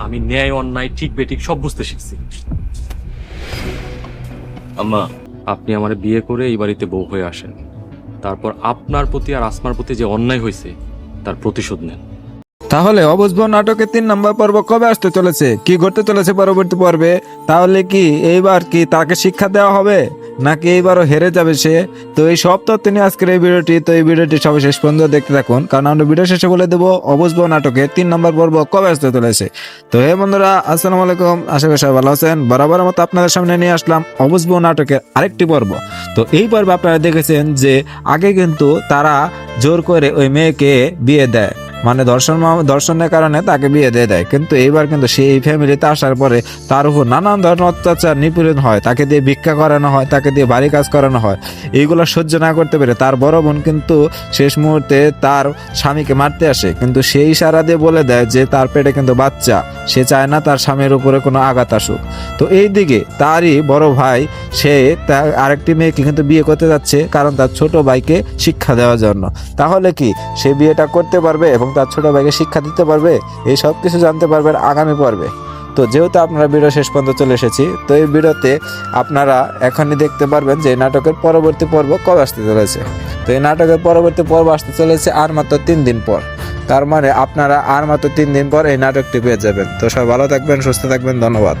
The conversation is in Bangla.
আমি ন্যায় অন্যায় ঠিক বেঠিক সব বুঝতে শিখছি। আম্মা। আপনি আমার বিয়ে করে এই বাড়িতে বউ হয়ে আসেন। তারপর আপনার প্রতি আর আসমার প্রতি যে অন্যায় হয়েছে তার প্রতিশোধ নেন। তাহলে অবুঝব নাটকের তিন নম্বর পর্ব কবে আসতে চলেছে? কি ঘটতে চলেছে পরবর্তী পর্বে? তাহলে কি এইবার কি তাকে শিক্ষা দেওয়া হবে? নাকি এইবারও হেরে যাবে সে? তো এই সব তথ্য নিয়ে আজকের এই ভিডিওটি, তো এই ভিডিওটি সবাই শেষ পর্যন্ত দেখতে থাকুন, কারণ আমরা ভিডিও শেষে বলে দেবো, অবুঝব নাটকের তিন নম্বর পর্ব কবে আসতে চলেছে। তো হে বন্ধুরা, আসসালামু আলাইকুম, আশা করি সবাই ভালো আছেন। বরাবর মতো আপনাদের সামনে নিয়ে আসলাম অবুঝব নাটকের আরেকটি পর্ব। তো এই পর্বে আপনারা দেখেছেন যে আগে কিন্তু তারা জোর করে ওই মেয়েকে বিয়ে দেয়। মানে দর্শন মা- দর্শনের কারণে তাকে বিয়ে দিয়ে দেয়। কিন্তু এইবার কিন্তু সেই ফ্যামিলিতে আসার পরে তার উপর নানান ধরনের অত্যাচার, নিপীড়ন হয়। তাকে দিয়ে ভিক্ষা করানো হয়, তাকে দিয়ে বাড়ি কাজ করানো হয়। এইগুলো সহ্য না করতে পেরে তার বড় বোন কিন্তু শেষ মুহূর্তে তার স্বামীকে মারতে আসে। কিন্তু সেই ইশারা দিয়ে বলে দেয় যে তার পেটে কিন্তু বাচ্চা। সে চায় না তার স্বামীর উপরে কোনো আঘাত আসুক। তো এই দিকে তারই বড় ভাই, সে তার আরেকটি মেয়েকে কিন্তু বিয়ে করতে যাচ্ছে কারণ তার ছোট ভাইকে শিক্ষা দেওয়ার জন্য। তাহলে কি সে বিয়েটা করতে পারবে এবং তার ছোট ভাইকে শিক্ষা দিতে পারবে, এই সব কিছু জানতে পারবেন আগামী পর্বে। তো যেহেতু আপনারা ভিডিও শেষ পর্যন্ত চলে এসেছি, তো এই ভিডিওতে আপনারা এখনই দেখতে পারবেন যে নাটকের পরবর্তী পর্ব কবে আসতে চলেছে। তো এই নাটকের পরবর্তী পর্ব আসতে চলেছে আর মাত্র তিন দিন পর। তার মানে আপনারা আর মাত্র তিন দিন পর এই নাটকটি পেয়ে যাবেন। তো সবাই ভালো থাকবেন, সুস্থ থাকবেন, ধন্যবাদ।